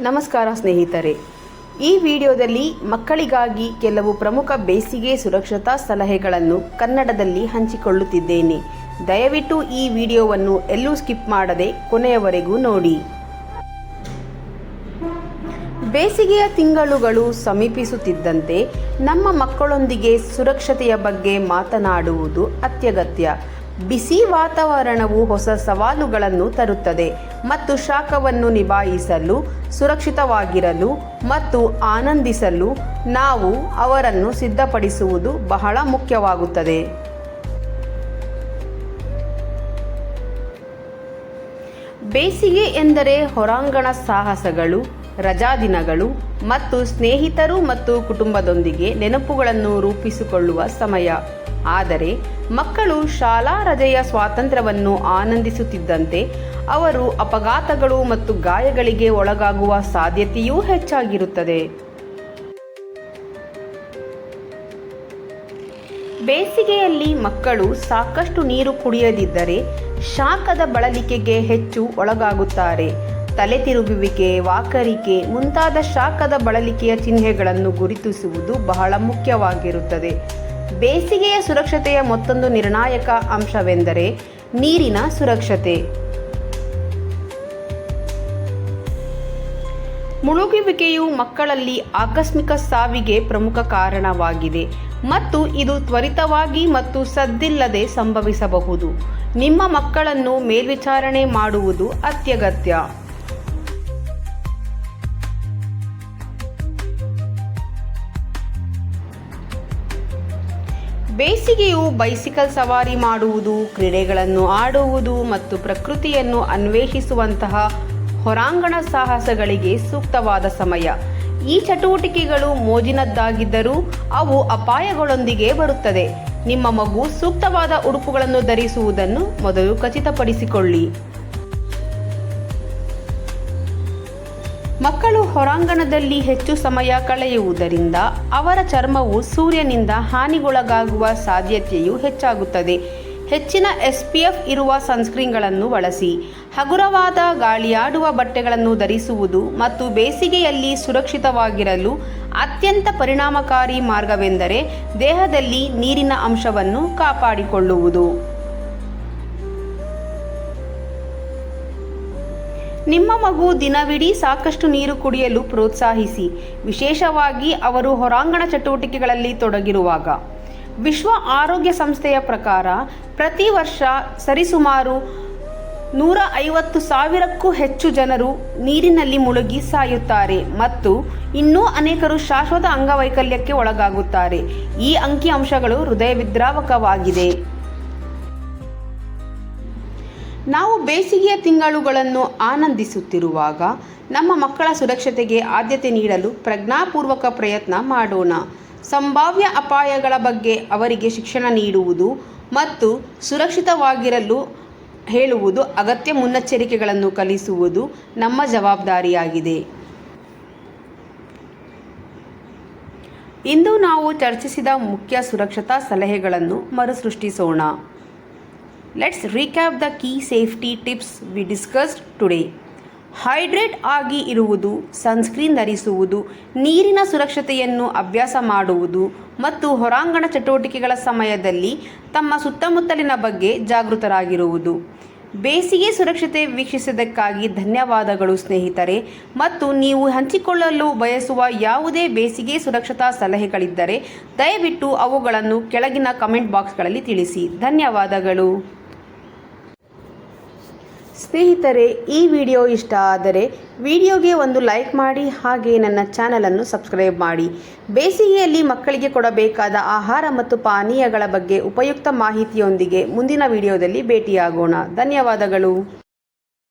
ನಮಸ್ಕಾರ ಸ್ನೇಹಿತರೆ. ಈ ವಿಡಿಯೋದಲ್ಲಿ ಮಕ್ಕಳಿಗಾಗಿ ಕೆಲವು ಪ್ರಮುಖ ಬೇಸಿಗೆ ಸುರಕ್ಷತಾ ಸಲಹೆಗಳನ್ನು ಕನ್ನಡದಲ್ಲಿ ಹಂಚಿಕೊಳ್ಳುತ್ತಿದ್ದೇನೆ. ದಯವಿಟ್ಟು ಈ ವಿಡಿಯೋವನ್ನು ಎಲ್ಲೂ ಸ್ಕಿಪ್ ಮಾಡದೆ ಕೊನೆಯವರೆಗೂ ನೋಡಿ. ಬೇಸಿಗೆಯ ತಿಂಗಳುಗಳು ಸಮೀಪಿಸುತ್ತಿದ್ದಂತೆ ನಮ್ಮ ಮಕ್ಕಳೊಂದಿಗೆ ಸುರಕ್ಷತೆಯ ಬಗ್ಗೆ ಮಾತನಾಡುವುದು ಅತ್ಯಗತ್ಯ. ಬಿಸಿ ವಾತಾವರಣವು ಹೊಸ ಸವಾಲುಗಳನ್ನು ತರುತ್ತದೆ ಮತ್ತು ಶಾಖವನ್ನು ನಿಭಾಯಿಸಲು, ಸುರಕ್ಷಿತವಾಗಿರಲು ಮತ್ತು ಆನಂದಿಸಲು ನಾವು ಅವರನ್ನು ಸಿದ್ಧಪಡಿಸುವುದು ಬಹಳ ಮುಖ್ಯವಾಗುತ್ತದೆ. ಬೇಸಿಗೆ ಎಂದರೆ ಹೊರಾಂಗಣ ಸಾಹಸಗಳು ರಜಾದಿನಗಳು ಮತ್ತು ಸ್ನೇಹಿತರು ಮತ್ತು ಕುಟುಂಬದೊಂದಿಗೆ ನೆನಪುಗಳನ್ನು ರೂಪಿಸಿಕೊಳ್ಳುವ ಸಮಯ. ಆದರೆ ಮಕ್ಕಳು ಶಾಲಾ ರಜೆಯ ಸ್ವಾತಂತ್ರ್ಯವನ್ನು ಆನಂದಿಸುತ್ತಿದ್ದಂತೆ ಅವರು ಅಪಘಾತಗಳು ಮತ್ತು ಗಾಯಗಳಿಗೆ ಒಳಗಾಗುವ ಸಾಧ್ಯತೆಯೂ ಹೆಚ್ಚಾಗಿರುತ್ತದೆ. ಬೇಸಿಗೆಯಲ್ಲಿ ಮಕ್ಕಳು ಸಾಕಷ್ಟು ನೀರು ಕುಡಿಯದಿದ್ದರೆ ಶಾಖದ ಬಳಲಿಕೆಗೆ ಹೆಚ್ಚು ಒಳಗಾಗುತ್ತಾರೆ. ತಲೆ ತಿರುಗುವಿಕೆ, ವಾಕರಿಕೆ ಮುಂತಾದ ಶಾಖದ ಬಳಲಿಕೆಯ ಚಿಹ್ನೆಗಳನ್ನು ಗುರುತಿಸುವುದು ಬಹಳ ಮುಖ್ಯವಾಗಿರುತ್ತದೆ. ಬೇಸಿಗೆಯ ಸುರಕ್ಷತೆಯ ಮತ್ತೊಂದು ನಿರ್ಣಾಯಕ ಅಂಶವೆಂದರೆ ನೀರಿನ ಸುರಕ್ಷತೆ. ಮುಳುಗುವಿಕೆಯು ಮಕ್ಕಳಲ್ಲಿ ಆಕಸ್ಮಿಕ ಸಾವಿಗೆ ಪ್ರಮುಖ ಕಾರಣವಾಗಿದೆ ಮತ್ತು ಇದು ತ್ವರಿತವಾಗಿ ಮತ್ತು ಸದ್ದಿಲ್ಲದೆ ಸಂಭವಿಸಬಹುದು. ನಿಮ್ಮ ಮಕ್ಕಳನ್ನು ಮೇಲ್ವಿಚಾರಣೆ ಮಾಡುವುದು ಅತ್ಯಗತ್ಯ. ಬೇಸಿಗೆಯು ಬೈಸಿಕಲ್ ಸವಾರಿ ಮಾಡುವುದು, ಕ್ರೀಡೆಗಳನ್ನು ಆಡುವುದು ಮತ್ತು ಪ್ರಕೃತಿಯನ್ನು ಅನ್ವೇಷಿಸುವಂತಹ ಹೊರಾಂಗಣ ಸಾಹಸಗಳಿಗೆ ಸೂಕ್ತವಾದ ಸಮಯ. ಈ ಚಟುವಟಿಕೆಗಳು ಮೋಜಿನದ್ದಾಗಿದ್ದರೂ ಅವು ಅಪಾಯಗಳೊಂದಿಗೆ ಬರುತ್ತದೆ. ನಿಮ್ಮ ಮಗು ಸೂಕ್ತವಾದ ಉಡುಪುಗಳನ್ನು ಧರಿಸುವುದನ್ನು ಮೊದಲು ಖಚಿತಪಡಿಸಿಕೊಳ್ಳಿ. ಮಕ್ಕಳು ಹೊರಾಂಗಣದಲ್ಲಿ ಹೆಚ್ಚು ಸಮಯ ಕಳೆಯುವುದರಿಂದ ಅವರ ಚರ್ಮವು ಸೂರ್ಯನಿಂದ ಹಾನಿಗೊಳಗಾಗುವ ಸಾಧ್ಯತೆಯು ಹೆಚ್ಚಾಗುತ್ತದೆ. ಹೆಚ್ಚಿನ ಎಸ್ ಪಿ ಎಫ್ ಇರುವ ಸನ್ಸ್ಕ್ರೀನ್ಗಳನ್ನು ಬಳಸಿ. ಹಗುರವಾದ ಗಾಳಿಯಾಡುವ ಬಟ್ಟೆಗಳನ್ನು ಧರಿಸುವುದು ಮತ್ತು ಬೇಸಿಗೆಯಲ್ಲಿ ಸುರಕ್ಷಿತವಾಗಿರಲು ಅತ್ಯಂತ ಪರಿಣಾಮಕಾರಿ ಮಾರ್ಗವೆಂದರೆ ದೇಹದಲ್ಲಿ ನೀರಿನ ಅಂಶವನ್ನು ಕಾಪಾಡಿಕೊಳ್ಳುವುದು. ನಿಮ್ಮ ಮಗು ದಿನವಿಡೀ ಸಾಕಷ್ಟು ನೀರು ಕುಡಿಯಲು ಪ್ರೋತ್ಸಾಹಿಸಿ. ವಿಶೇಷವಾಗಿ ಅವರು ಹೊರಾಂಗಣ ಚಟುವಟಿಕೆಗಳಲ್ಲಿ ತೊಡಗಿರುವಾಗ. ವಿಶ್ವ ಆರೋಗ್ಯ ಸಂಸ್ಥೆಯ ಪ್ರಕಾರ ಪ್ರತಿ ವರ್ಷ ಸರಿಸುಮಾರು ನೂರ ಐವತ್ತು ಸಾವಿರಕ್ಕೂ ಹೆಚ್ಚು ಜನರು ನೀರಿನಲ್ಲಿ ಮುಳುಗಿ ಸಾಯುತ್ತಾರೆ ಮತ್ತು ಇನ್ನೂ ಅನೇಕರು ಶಾಶ್ವತ ಅಂಗವೈಕಲ್ಯಕ್ಕೆ ಒಳಗಾಗುತ್ತಾರೆ. ಈ ಅಂಕಿಅಂಶಗಳು ಹೃದಯ ವಿದ್ರಾವಕವಾಗಿದೆ ನಾವು ಬೇಸಿಗೆಯ ತಿಂಗಳುಗಳನ್ನು ಆನಂದಿಸುತ್ತಿರುವಾಗ ನಮ್ಮ ಮಕ್ಕಳ ಸುರಕ್ಷತೆಗೆ ಆದ್ಯತೆ ನೀಡಲು ಪ್ರಜ್ಞಾಪೂರ್ವಕ ಪ್ರಯತ್ನ ಮಾಡೋಣ. ಸಂಭಾವ್ಯ ಅಪಾಯಗಳ ಬಗ್ಗೆ ಅವರಿಗೆ ಶಿಕ್ಷಣ ನೀಡುವುದು ಮತ್ತು ಸುರಕ್ಷಿತವಾಗಿರಲು ಹೇಳುವುದು ಅಗತ್ಯ ಮುನ್ನೆಚ್ಚರಿಕೆಗಳನ್ನು ಕಲಿಸುವುದು ನಮ್ಮ ಜವಾಬ್ದಾರಿಯಾಗಿದೆ. ಇಂದು ನಾವು ಚರ್ಚಿಸಿದ ಮುಖ್ಯ ಸುರಕ್ಷತಾ ಸಲಹೆಗಳನ್ನು ಮರುಸೃಷ್ಟಿಸೋಣ. Let's recap the key safety tips we discussed today hydrate ಆಗಿ ಇರುವುದು ಸನ್ಸ್ಕ್ರೀನ್ ಧರಿಸುವುದು, ನೀರಿನ ಸುರಕ್ಷತೆಯನ್ನು ಅಭ್ಯಾಸ ಮಾಡುವುದು ಮತ್ತು ಹೊರಾಂಗಣ ಚಟುವಟಿಕೆಗಳ ಸಮಯದಲ್ಲಿ ತಮ್ಮ ಸುತ್ತಮುತ್ತಲಿನ ಬಗ್ಗೆ ಜಾಗೃತರಾಗಿರುವುದು. ಬೇಸಿಗೆ ಸುರಕ್ಷತೆ ವೀಕ್ಷಿಸಿದ್ದಕ್ಕಾಗಿ ಧನ್ಯವಾದಗಳು ಸ್ನೇಹಿತರೆ ಮತ್ತು ನೀವು ಹಂಚಿಕೊಳ್ಳಲು ಬಯಸುವ ಯಾವುದೇ ಬೇಸಿಗೆ ಸುರಕ್ಷತಾ ಸಲಹೆಗಳಿದ್ದರೆ ದಯವಿಟ್ಟು ಅವುಗಳನ್ನು ಕೆಳಗಿನ ಕಮೆಂಟ್ ಬಾಕ್ಸ್ಗಳಲ್ಲಿ ತಿಳಿಸಿ. ಧನ್ಯವಾದಗಳು. ಸ್ನೇಹಿತರೆ, ಈ ವಿಡಿಯೋ ಇಷ್ಟ ಆದರೆ ವಿಡಿಯೋಗೆ ಒಂದು ಲೈಕ್ ಮಾಡಿ ಹಾಗೆ ನನ್ನ ಚಾನಲನ್ನು ಸಬ್ಸ್ಕ್ರೈಬ್ ಮಾಡಿ. ಬೇಸಿಗೆಯಲ್ಲಿ ಮಕ್ಕಳಿಗೆ ಕೊಡಬೇಕಾದ ಆಹಾರ ಮತ್ತು ಪಾನೀಯಗಳ ಬಗ್ಗೆ ಉಪಯುಕ್ತ ಮಾಹಿತಿಯೊಂದಿಗೆ ಮುಂದಿನ ವಿಡಿಯೋದಲ್ಲಿ ಭೇಟಿಯಾಗೋಣ. ಧನ್ಯವಾದಗಳು.